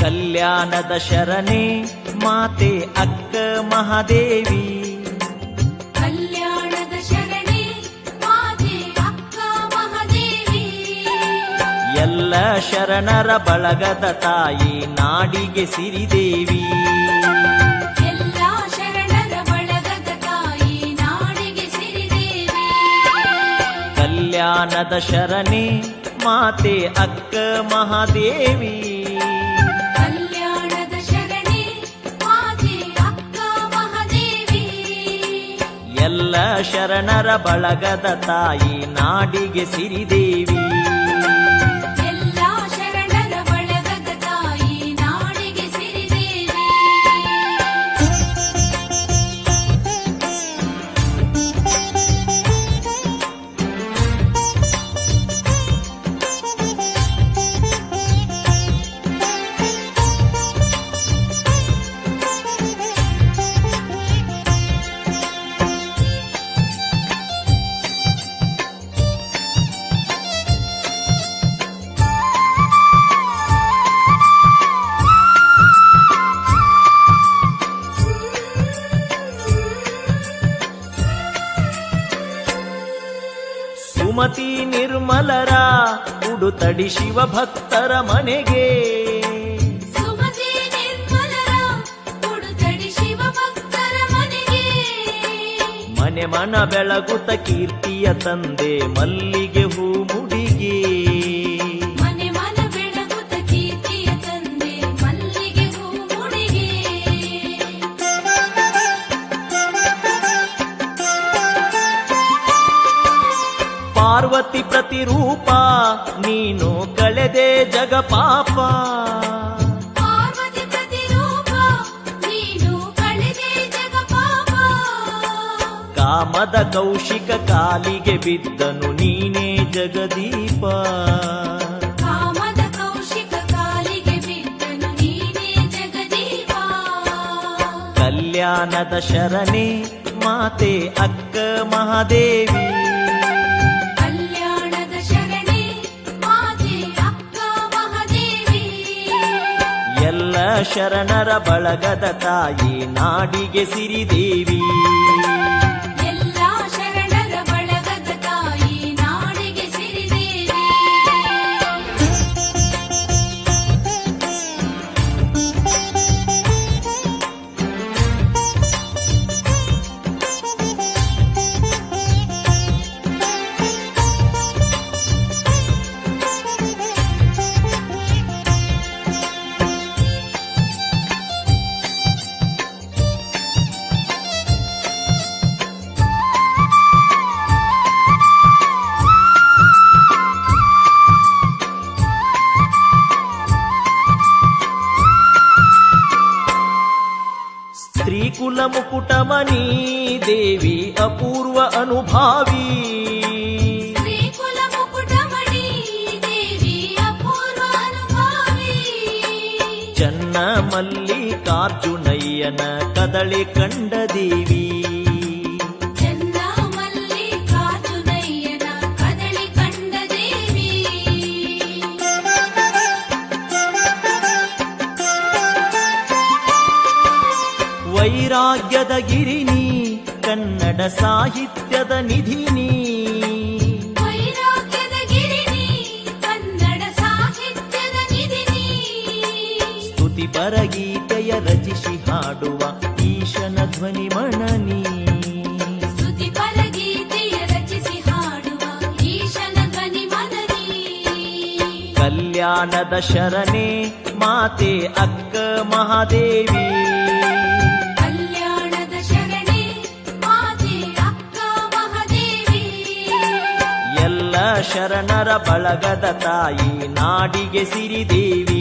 ಕಲ್ಯಾಣದ ಶರಣೆ ಮಾತೆ ಅಕ್ಕ ಮಹಾದೇವಿ. ಕಲ್ಯಾಣದ ಶರಣೆ ಮಾತೆ ಅಕ್ಕ ಮಹಾದೇವಿ. ಎಲ್ಲ ಶರಣರ ಬಳಗದ ತಾಯಿ ನಾಡಿಗೆ ಸಿರಿದೇವಿ. ಎಲ್ಲ ಶರಣರ ಬಳಗದ ತಾಯಿ ನಾಡಿಗೆ ಸಿರಿದೇವಿ. ಕಲ್ಯಾಣದ ಶರಣೆ ಮಾತೆ ಅಕ್ಕ ಮಹಾದೇವಿ. ಶರಣರ ಬಳಗದ ತಾಯಿ ನಾಡಿಗೆ ಸಿರಿದೇವಿ. ಸುಮತಿ ನಿರ್ಮಲರ ಉಡುತಡಿ ಶಿವ ಭಕ್ತರ ಮನೆಗೆ. ಮನೆ ಮನ ಬೆಳಗುತ ಕೀರ್ತಿಯ ತಂದೆ ಮಲ್ಲಿಗೆ ಹೂ ಮುಡಿಗೆ. ಪಾರ್ವತಿ ಪ್ರತಿರೂಪ ನೀನು ಕಳೆದೆ ಜಗ ಪಾಪ. ಕಾಮದ ಕೌಶಿಕ ಕಾಲಿಗೆ ಬಿದ್ದನು ನೀನೇ ಜಗದೀಪ. ಕಾಮದ ಕೌಶಿಕ ಕಾಲಿಗೆ ಬಿದ್ದನು ನೀನೇ ಜಗದೀಪ. ಕಲ್ಯಾಣದ ಶರಣೆ ಮಾತೆ ಅಕ್ಕ ಮಹಾದೇವಿ. ಎಲ್ಲ ಶರಣರ ಬಳಗದ ತಾಯಿ ನಾಡಿಗೆ ಸಿರಿದೇವಿ. రత్న దేవి అపూర్వ అనుభావి. చెన్న మల్లికార్జునయ్యన కదళి కండ దేవి ವೈರಾಗ್ಯದ ಗಿರಿನಿ ಕನ್ನಡ ಸಾಹಿತ್ಯದ ನಿಧಿನಿ. ಸ್ತುತಿ ಪರಗೀತೆಯ ರಚಿಸಿ ಹಾಡುವ ಈಶನ ಧ್ವನಿ ಮಣನಿ. ಸ್ತುತಿ ಪರಗೀತೆಯ ರಚಿಸಿ ಹಾಡುವ ಈಶನ ಧ್ವನಿ ಮನನಿ ಕಲ್ಯಾಣದ ಶರಣೆ ಮಾತೆ ಅಕ್ಕ ಮಹಾದೇವಿ. ಶರಣರ ಬಳಗದ ತಾಯಿ ನಾಡಿಗೆ ಸಿರಿದೇವಿ.